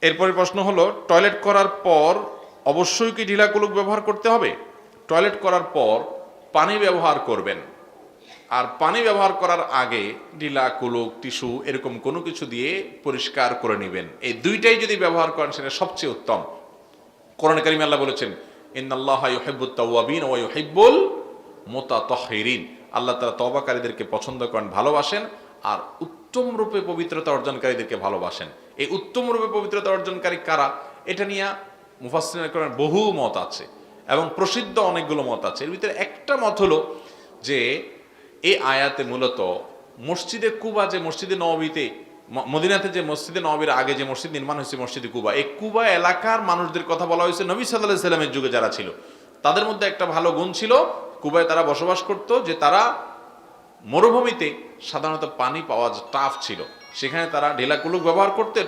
এরপরে প্রশ্ন হলো, টয়লেট করার পর অবশ্যই কি ঢিলা কুলুক ব্যবহার করতে হবে? টয়লেট করার পর পানি ব্যবহার করবেন। আর পানি ব্যবহার করার আগে ঢিলা কুলুক টিস্যু এরকম কোনো কিছু দিয়ে পরিষ্কার করে নেবেন। এই দুইটাই যদি ব্যবহার করেন, সেটা সবচেয়ে উত্তম। কোরআন কারিম আল্লাহ বলেছেন, ইন্নাল্লাহ ইউহিব্বুত তাওয়াবিন ওয়া ইউহিব্বুল আল্লাহ তাআলা তওবাকারীদেরকে পছন্দ করেন, ভালোবাসেন, আর উত্তম রূপে পবিত্রতা অর্জনকারীদেরকে ভালোবাসেন। এই উত্তম রূপে পবিত্রতা অর্জনকারী কারা? এটা নিয়ে মুফাসসিরিন করেন বহু মত আছে এবং প্রসিদ্ধ অনেকগুলো মত আছে। এর ভিতরে একটা মত হলো যে এই আয়াতে মূলত মসজিদে কুবা যে মসজিদে নবীতে মদিনাতে যে মসজিদে নবীর আগে যে মসজিদ নির্মাণ হয়েছে মসজিদে কুবা, এই কুবা এলাকার মানুষদের কথা বলা হয়েছে নবী সাল্লাহ সাল্লামের যুগে যারা ছিল। তাদের মধ্যে একটা ভালো গুণ ছিল, কুবায় তারা বসবাস করত যে তারা মরুভূমিতে সাধারণত পানি পাওয়া টাফ ছিল। সেখানে তারা ঢেলা কুলুক ব্যবহার করতে